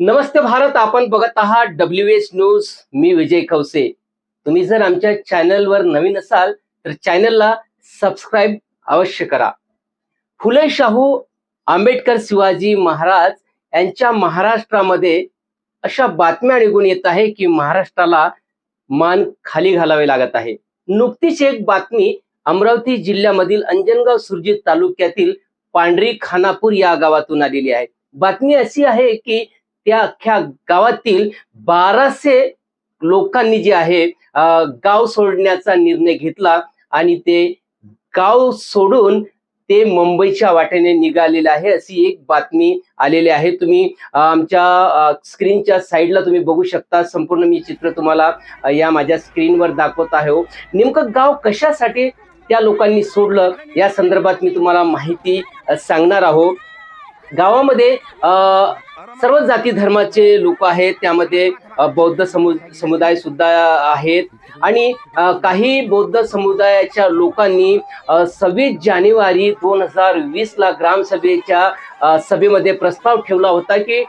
नमस्ते भारत आपण बघत आहात डब्ल्यू एच न्यूज मी विजय कवसे तुम्ही जर आमच्या चॅनलवर नवीन असाल तर चॅनलला सबस्क्राईब अवश्य करा. फुले शाहू आंबेडकर शिवाजी महाराज यांच्या महाराष्ट्रामध्ये अशा बातम्या निघून येत आहे की महाराष्ट्राला मान खाली घालावे लागत आहे. नुकतीच एक बातमी अमरावती जिल्ह्यामधील अंजनगाव सुरजीत तालुक्यातील पांढरी खानापूर या गावातून आलेली आहे. बातमी अशी आहे की त्या अख्ख्या गावातील बाराशे लोकांनी जे आहे गाव सोडण्याचा निर्णय घेतला आणि ते गाव सोडून ते मुंबईच्या वाटेने निघालेले आहे अशी एक बातमी आलेली आहे. तुम्ही आमच्या स्क्रीनच्या साईडला तुम्ही बघू शकता. संपूर्ण मी चित्र तुम्हाला या माझ्या स्क्रीनवर दाखवत आहे. हो. नेमकं गाव कशासाठी त्या लोकांनी सोडलं? या संदर्भात मी तुम्हाला माहिती सांगणार आहोत गावामध्ये सर्व जाती धर्माचे लोक आहेत. त्यामध्ये बौद्ध समु समुदाय सुद्धा आहेत. आणि काही बौद्ध समुदायाच्या लोकांनी सव्वीस जानेवारी दोन हजार वीसला ग्रामसभेच्या सभेमध्ये प्रस्ताव ठेवला होता की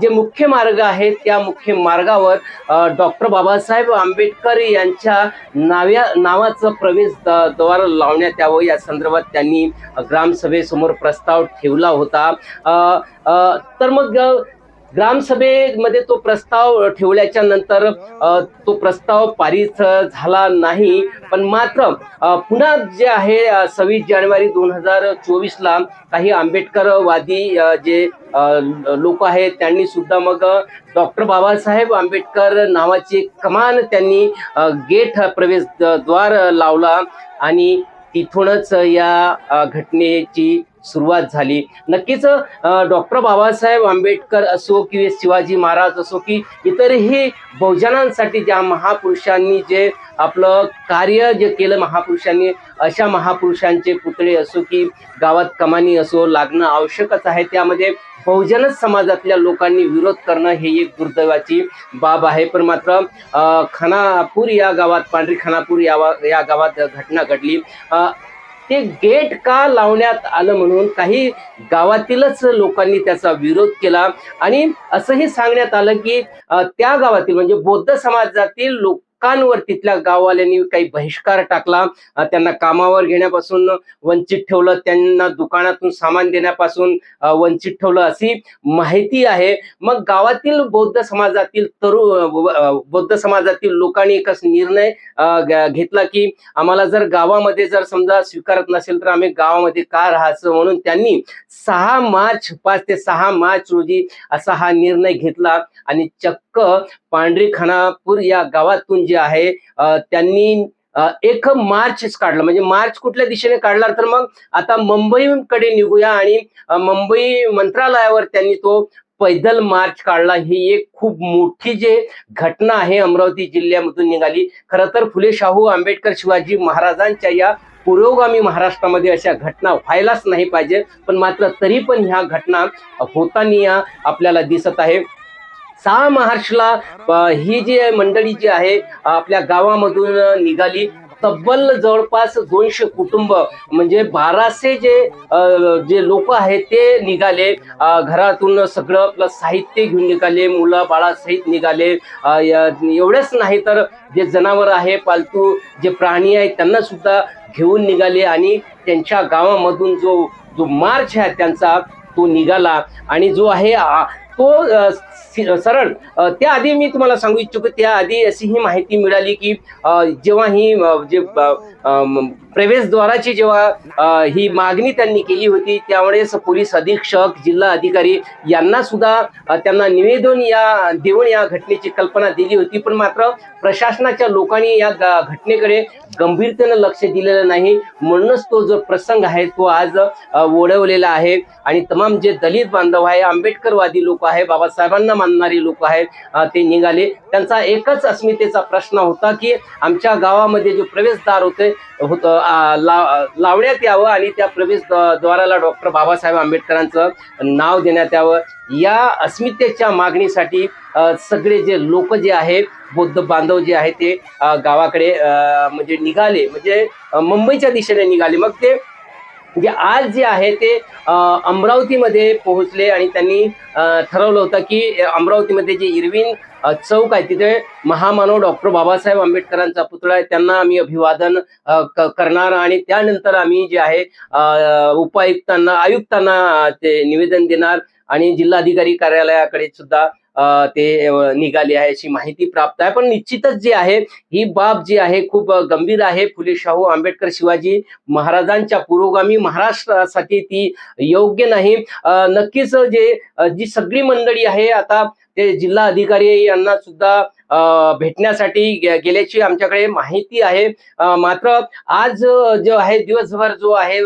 जे मुख्य मार्ग आहेत त्या मुख्य मार्गावर डॉक्टर बाबासाहेब आंबेडकर यांच्या नाव्या नावाचं प्रवेश द्वार लावण्यात यावं. या संदर्भात त्यांनी ग्रामसभेसमोर प्रस्ताव ठेवला होता. तर मग ग्रामसभेमध्ये तो प्रस्ताव ठेवल्याच्या नंतर तो प्रस्ताव पारित झाला नाही. पण मात्र पुन्हा जे आहे सव्वीस जानेवारी दोन हजार चोवीसला काही आंबेडकरवादी जे लोक आहेत त्यांनी सुद्धा मग डॉक्टर बाबासाहेब आंबेडकर नावाची कमान त्यांनी गेट प्रवेश द्वार लावला. आणि तिथूनच या घटनेची सुरुवात झाली. नक्कीच डॉक्टर बाबासाहेब आंबेडकर असो की शिवाजी महाराज असो की इतरही बहुजनांसाठी ज्या महापुरुषांनी जे आपलं कार्य जे केलं महापुरुषांनी अशा महापुरुषांचे पुतळे असो की गावात कमानी असो लागणं आवश्यकच आहे. त्यामध्ये बहुजनच समाजातल्या लोकांनी विरोध करणं हे एक दुर्दैवाची बाब आहे. पण मात्र खानापूर या गावात पांढरी खानापूर या या गावात घटना घडली. ते गेट का लावण्यात आलं म्हणून काही गावातीलच लोकांनी त्याचा विरोध केला. आणि असंही सांगण्यात आलं की त्या गावातील म्हणजे बौद्ध समाजातील लोक लोकांवर तिथल्या गाववाल्यांनी काही बहिष्कार टाकला. त्यांना कामावर घेण्यापासून वंचित ठेवलं. त्यांना दुकानातून सामान देण्यापासून वंचित ठेवलं अशी माहिती आहे. मग गावातील बौद्ध समाजातील तरुण बौद्ध समाजातील लोकांनी एकच निर्णय घेतला की आम्हाला जर गावामध्ये जर समजा स्वीकारत नसेल तर आम्ही गावामध्ये का राहायचं म्हणून त्यांनी सहा मार्च पाच ते सहा मार्च रोजी असा हा निर्णय घेतला. आणि चक्क पांढरी खानापूर या गावातून जे आहे त्यांनी एक मार्च काढला. म्हणजे मार्च कुठल्या दिशेने काढला तर मग आता मुंबईकडे निघूया आणि मुंबई मंत्रालयावर त्यांनी तो पैदल मार्च काढला. ही एक खूप मोठी जे घटना आहे अमरावती जिल्ह्यामधून निघाली. खरं तर फुले शाहू आंबेडकर शिवाजी महाराजांच्या या पुरोगामी महाराष्ट्रामध्ये अशा घटना व्हायलाच नाही पाहिजे. पण मात्र तरी पण ह्या घटना होताना आपल्याला दिसत आहे. सहा मार्चला ही जी मंडळी जी आहे आपल्या गावामधून निघाली. तब्बल जवळपास दोनशे कुटुंब म्हणजे बाराशे जे जे लोक आहेत ते निघाले. घरातून सगळं आपलं साहित्य घेऊन निघाले मुलं बाळासहित निघाले. एवढंच नाही तर जे जनावर आहे पालतू जे प्राणी आहेत त्यांना सुद्धा घेऊन निघाले आणि त्यांच्या गावामधून जो जो मार्च आहे त्यांचा तो निघाला. आणि जो आहे हो, तो सरळ. त्याआधी मी तुम्हाला सांगू इच्छितो त्याआधी अशी ही माहिती मिळाली की जेव्हा ही जे प्रवेशद्वाराची जेव्हा ही मागणी त्यांनी केली होती त्यावेळेस पोलीस अधीक्षक जिल्हा अधिकारी यांना सुद्धा त्यांना निवेदन या देऊन या घटनेची कल्पना दिली होती. पण मात्र प्रशासनाच्या लोकांनी या घटनेकडे गंभीरतेनं लक्ष दिलेलं नाही. म्हणूनच तो जो प्रसंग आहे तो आज ओढवलेला आहे. आणि तमाम जे दलित बांधव आहे आंबेडकरवादी लोक आहे बाबासाहेबांना मानणारे लोक आहेत ते निघाले. त्यांचा एकच अस्मितेचा प्रश्न होता की आमच्या गावामध्ये जो प्रवेशद्वार होते होतं लावण्यात यावं आणि त्या प्रवेशद्वाराला डॉक्टर बाबासाहेब आंबेडकरांचं नाव देण्यात यावं. या अस्मितेच्या मागणीसाठी सगळे जे लोक जे आहेत बौद्ध बांधव जे आहे ते गावाकडे म्हणजे निघाले. म्हणजे मुंबईच्या दिशेने निघाले. मग ते म्हणजे आज जे आहे ते अमरावतीमध्ये पोहोचले आणि त्यांनी ठरवलं होतं की अमरावतीमध्ये जे इरविन चौक आहे. तिथे महामानव डॉक्टर बाबासाहेब आंबेडकरांचा पुतळा आहे. त्यांना आम्ही अभिवादन करणार आणि त्यानंतर आम्ही जे आहे उपायुक्तांना आयुक्तांना ते निवेदन देणार आणि जिल्हाधिकारी कार्यालयाकडे सुद्धा ते निघाली निघाले आहे अशी माहिती प्राप्त आहे. पण निश्चितच जी आहे ही बाब जी आहे खूप गंभीर आहे. फुले शाहू आंबेडकर शिवाजी महाराजांच्या पुरोगामी महाराष्ट्रासाठी ती योग्य नाही. नक्कीच जे जी सगळी मंडळी आहे आता ते जिल्हा अधिकारी यांना सुद्धा भेटण्यासाठी गेल्याची आमच्याकडे माहिती आहे. मात्र आज जो आहे दिवसभर जो आहे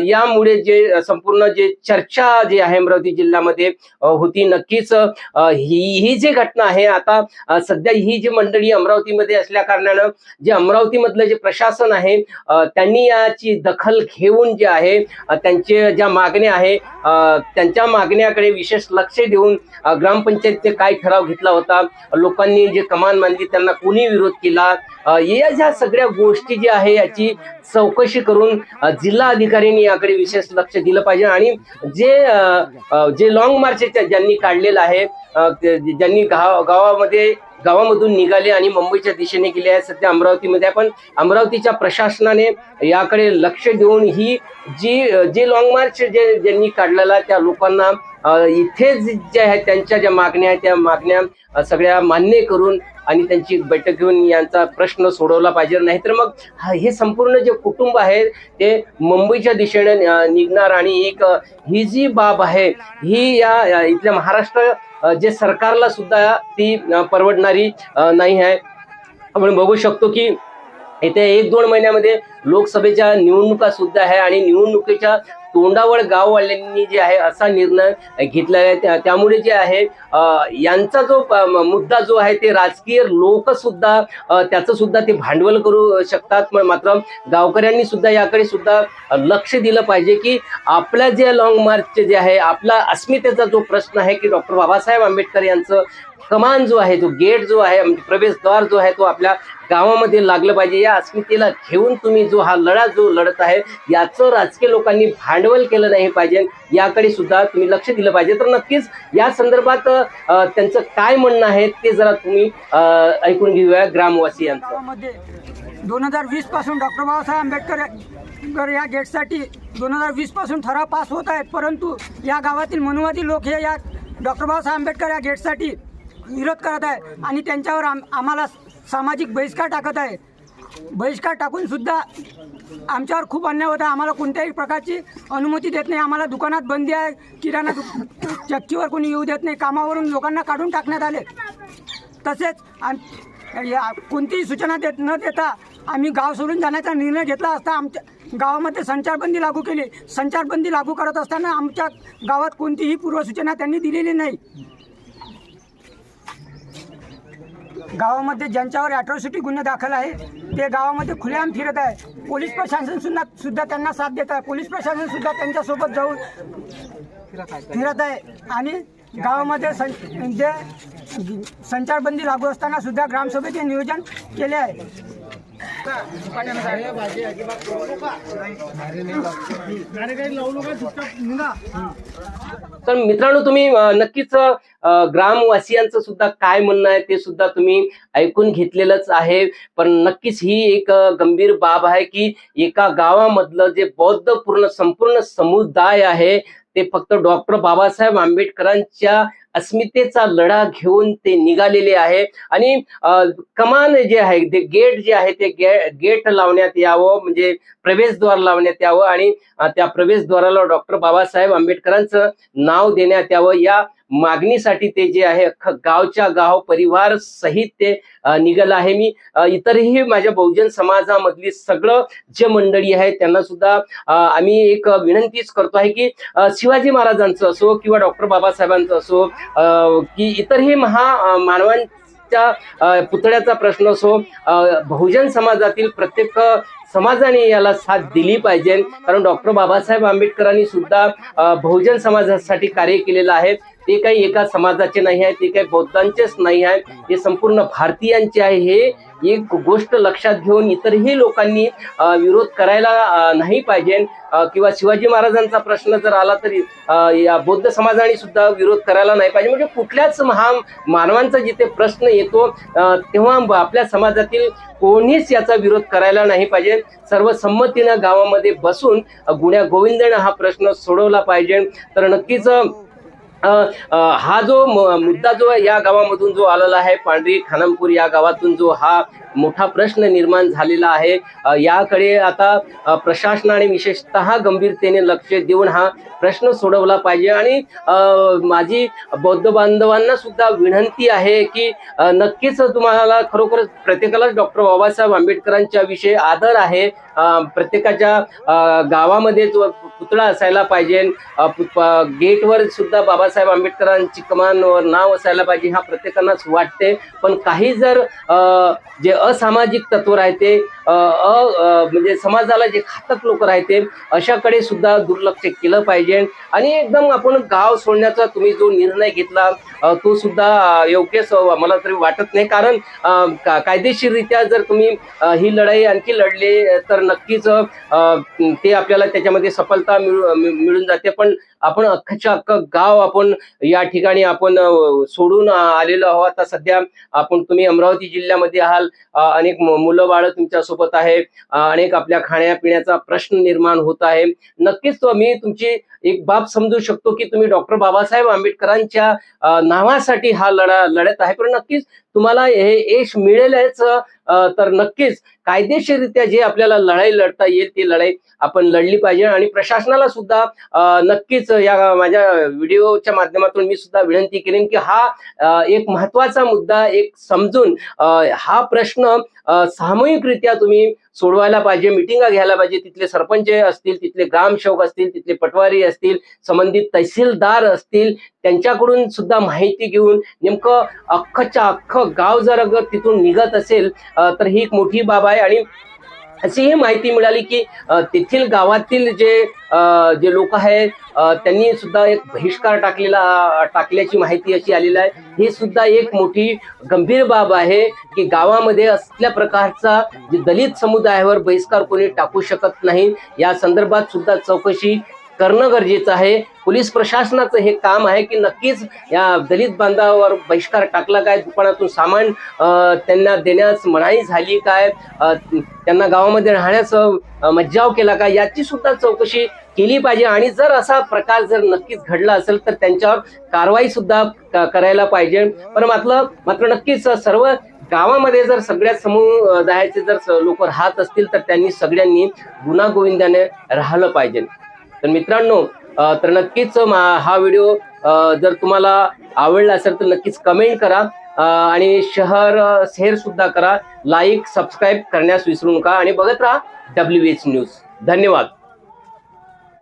यामुळे जे संपूर्ण जे चर्चा जे आहे अमरावती जिल्ह्यामध्ये होती नक्कीच ही ही जी घटना आहे आता सध्या ही जी मंडळी अमरावतीमध्ये असल्या कारणानं जे अमरावतीमधलं जे प्रशासन आहे त्यांनी याची दखल घेऊन जे आहे त्यांचे ज्या मागण्या आहे त्यांच्या मागण्याकडे विशेष लक्ष देऊन अ, ग्रामपंचायतचे काय ठराव घेतला होता लोकांनी म्हणजे जे कमान मानली त्यांना कोणी विरोध केला या ज्या सगळ्या गोष्टी ज्या आहे याची चौकशी करून जिल्हा अधिकाऱ्यांनी याकडे विशेष लक्ष दिलं पाहिजे आणि जे जे लॉंग मार्च ज्यांनी काढलेलं आहे ज्यांनी गाव गावामध्ये गावामधून निघाले आणि मुंबईच्या दिशेने गेले आहे सध्या अमरावतीमध्ये आहे. पण अमरावतीच्या प्रशासनाने याकडे लक्ष देऊन ही जी जे लॉंग मार्च जे ज्यांनी काढलेला त्या लोकांना इथेच जे आहे त्यांच्या ज्या मागण्या आहेत त्या मागण्या सगळ्या मान्य करून आणि त्यांची बैठक घेऊन यांचा प्रश्न सोडवला पाहिजे. नाहीतर मग हा- हे संपूर्ण जे कुटुंब आहे ते मुंबईच्या दिशेने निघणार आणि एक ही जी बाब आहे ही या इथल्या महाराष्ट्र जे सरकारला सुद्धा ती परवडणारी नाही आहे. आपण बघू शकतो की येत्या एक दोन महिन्यामध्ये लोकसभेच्या निवडणुका सुद्धा आहे आणि निवडणुकीच्या तोंडावर गाववाल्यांनी जे आहे असा निर्णय घेतला आहे. त्यामुळे जे आहे यांचा जो मुद्दा जो आहे ते राजकीय लोक सुद्धा त्याचं सुद्धा ते भांडवल करू शकतात. मात्र गावकऱ्यांनी सुद्धा याकडे सुद्धा लक्ष दिलं पाहिजे की आपल्या जे लॉंग मार्चचे जे आहे आपला अस्मितेचा जो प्रश्न आहे की डॉक्टर बाबासाहेब आंबेडकर यांचं कमान जो आहे तो गेट जो आहे प्रवेशद्वार जो आहे तो आपल्या गावामध्ये लागलं पाहिजे. या अस्मितेला घेऊन तुम्ही जो हा लढा जो लढत आहे याचं राजकीय लोकांनी भांडवल केलं नाही पाहिजे. याकडे सुद्धा तुम्ही लक्ष दिलं पाहिजे. तर नक्कीच या संदर्भात त्यांचं काय म्हणणं आहे ते जरा तुम्ही ऐकून घेऊया ग्रामवासियांचं. दोन हजार वीसपासून डॉक्टर बाबासाहेब आंबेडकर आंबेडकर या गेटसाठी दोन हजार वीसपासून ठराव पास होत आहेत. परंतु या गावातील मनुवादी लोक हे या डॉक्टर बाबासाहेब आंबेडकर या गेटसाठी विरोध करत आहे आणि त्यांच्यावर आम आम्हाला सामाजिक बहिष्कार टाकत आहे. बहिष्कार टाकून सुद्धा आमच्यावर खूप अन्याय होता आम्हाला कोणत्याही प्रकारची अनुमती देत नाही. आम्हाला दुकानात बंदी आहे. किराणा चक्कीवर कोणी येऊ देत नाही. कामावरून लोकांना काढून टाकण्यात आले. तसेच आम- या कोणतीही सूचना देत न देता आम्ही गाव सोडून जाण्याचा निर्णय घेतला असता आमच्या गावामध्ये संचारबंदी लागू केली. संचारबंदी लागू करत असताना आमच्या गावात कोणतीही पूर्वसूचना त्यांनी दिलेली नाही. गावामध्ये ज्यांच्यावर ॲट्रॉसिटी गुन्हे दाखल आहे ते गावामध्ये खुलेआम फिरत आहे पोलीस प्रशासन सुद्धा सुद्धा त्यांना साथ देत आहे. पोलीस प्रशासन सुद्धा त्यांच्यासोबत जाऊन फिरत आहे. आणि गावामध्ये सं जे संचारबंदी लागू असताना सुद्धा ग्रामसभेचे नियोजन केले आहे. तर मित्रांनो तुम्ही नक्कीच ग्रामवासियांचं सुद्धा काय म्हणणं आहे ते सुद्धा तुम्ही ऐकून घेतलेलंच आहे. पण नक्कीच ही एक गंभीर बाब आहे की एका गावामधलं जे बौद्ध पूर्ण संपूर्ण समुदाय आहे ते फक्त डॉक्टर बाबासाहेब आंबेडकरांच्या अस्मितेचा लढा घेऊन ते निघालेले आहे. आणि अ, कमान जे आहे ते गेट जे आहे ते गे- गेट लावण्यात यावं म्हणजे प्रवेशद्वार लावण्यात यावं आणि त्या प्रवेशद्वाराला डॉक्टर बाबासाहेब आंबेडकरांचं नाव देण्यात यावं. या मागणीसाठी ते जे आहे अख्खं गावच्या गाव परिवार सहित ते निघालं आहे. मी इतरही माझ्या बहुजन समाजामधली सगळं जे मंडळी आहे त्यांना सुद्धा आम्ही एक विनंतीच करतो आहे की शिवाजी महाराजांचं असो किंवा डॉक्टर बाबासाहेबांचं असो की इतरही महा मानवां मानवांच्या पुतळ्याचा प्रश्न असो बहुजन समाजातील प्रत्येक समाजाने याला साथ दिली पाहिजे. कारण डॉक्टर बाबासाहेब आंबेडकरांनी सुद्धा बहुजन समाजासाठी कार्य केलेलं आहे. ते काही एका समाजाचे नाही आहे ते काही बौद्धांचेच नाही आहे. हे संपूर्ण भारतीयांचे आहे. हे एक गोष्ट लक्षात घेऊन इतरही लोकांनी विरोध करायला नाही पाहिजे. किंवा शिवाजी महाराजांचा प्रश्न जर आला तरी या बौद्ध समाजाने सुद्धा विरोध करायला नाही पाहिजे. म्हणजे कुठल्याच महा मानवांचा जिथे प्रश्न येतो तेव्हा आपल्या समाजातील कोणीच याचा विरोध करायला नाही पाहिजे. सर्व संमतीनं गावामध्ये बसून गुण्या गोविंदनं हा प्रश्न सोडवला पाहिजे. तर नक्कीच हा जो मुद्दा जो या गावामधून जो आलेला आहे पांढरी खानमपूर या गावातून जो हा मोठा प्रश्न निर्माण झालेला आहे याकडे आता प्रशासनाने विशेषतः गंभीरतेने लक्ष देऊन हा प्रश्न सोडवला पाहिजे. आणि माझी बौद्ध बांधवांना सुद्धा विनंती आहे की नक्कीच तुम्हाला खरोखरच प्रत्येकालाच डॉक्टर बाबासाहेब आंबेडकरांच्या विषयी आदर आहे. प्रत्येकाच्या अ, गावामध्ये जो पुतळा असायला पाहिजे गेटवर सुद्धा बाबासाहेब आंबेडकरांची कमानवर नाव असायला पाहिजे हा प्रत्येकांनाच वाटते. पण काही जर अ, जे असामाजिक तत्व राहते म्हणजे समाजाला जे घातक लोक राहते अशाकडे सुद्धा दुर्लक्ष केलं पाहिजे. आणि एकदम आपण गाव सोडण्याचा तुम्ही जो निर्णय घेतला तो सुद्धा योग्यच मला तरी वाटत नाही. कारण कायदेशीररित्या जर तुम्ही ही लढाई आणखी लढले तर नक्कीच ते आपल्याला त्याच्यामध्ये सफलता मिळू मिळून जाते. पण आपण अख्खच्या अख्खं गाव आपण या ठिकाणी आपण सोडून आलेलो आहोत. आता सध्या आपण तुम्ही अमरावती जिल्ह्यामध्ये आहाल अनेक मुलं बाळ तुमच्यासोबत आहे अनेक आपल्या खाण्यापिण्याचा प्रश्न निर्माण होत आहे. नक्कीच मी तुमची एक बाब समजू शकतो की तुम्ही डॉक्टर बाबासाहेब आंबेडकरांच्या नावासाठी हा लढा लढत आहे. पण नक्कीच तुम्हाला हे यश मिळेलच तर नक्कीच कायदेशीररित्या जे आपल्याला लढाई लढता येईल ती लढाई आपण लढली पाहिजे. आणि प्रशासनाला सुद्धा नक्कीच या माझ्या व्हिडिओच्या माध्यमातून मी सुद्धा विनंती करेन की हा एक महत्त्वाचा मुद्दा एक समजून हा प्रश्न सामूहिकरित्या तुम्ही सोडवायला पाहिजे मिटिंगा घ्यायला पाहिजे. तिथले सरपंच असतील तिथले ग्रामसेवक असतील तिथले पटवारी असतील संबंधित तहसीलदार असतील त्यांच्याकडून सुद्धा माहिती घेऊन नेमकं अख्खच्या अख्खं गाव जर अगर तिथून निघत असेल तर ही एक मोठी बाब आहे. आणि अशी ही माहिती मिळाली की तेथील गावातील जे जे लोक आहे त्यांनी सुद्धा एक बहिष्कार टाकलेला टाकल्याची माहिती अशी आलेली आहे. ही सुद्धा एक मोठी गंभीर बाब आहे की गावामध्ये असल्या प्रकारचा जे दलित समुदायावर बहिष्कार कोणी टाकू शकत नाही या संदर्भात सुद्धा चौकशी करणं गरजेचं आहे. पोलीस प्रशासनाचं हे काम आहे की नक्कीच या दलित बांधावर बहिष्कार टाकला काय दुकानातून सामान त्यांना देण्यास मनाई झाली काय त्यांना गावामध्ये राहण्याचं मज्जाव केला काय याची सुद्धा चौकशी केली पाहिजे. आणि जर असा प्रकार जर नक्कीच घडला असेल तर त्यांच्यावर कारवाई सुद्धा करायला पाहिजे. पण मात्र मात्र नक्कीच सर्व गावामध्ये जर सगळ्या समुदायाचे जर लोक राहत असतील तर त्यांनी सगळ्यांनी गुन्हा गोविंदाने राहिलं पाहिजे. तर मित्रांनो तर नक्कीच हा व्हिडिओ जर तुम्हाला आवडला असेल तर नक्कीच कमेंट करा. आणि शहर शेअर सुद्धा करा. लाईक सबस्क्राईब करण्यास विसरू नका. आणि बघत राहा डब्ल्यू एच न्यूज धन्यवाद.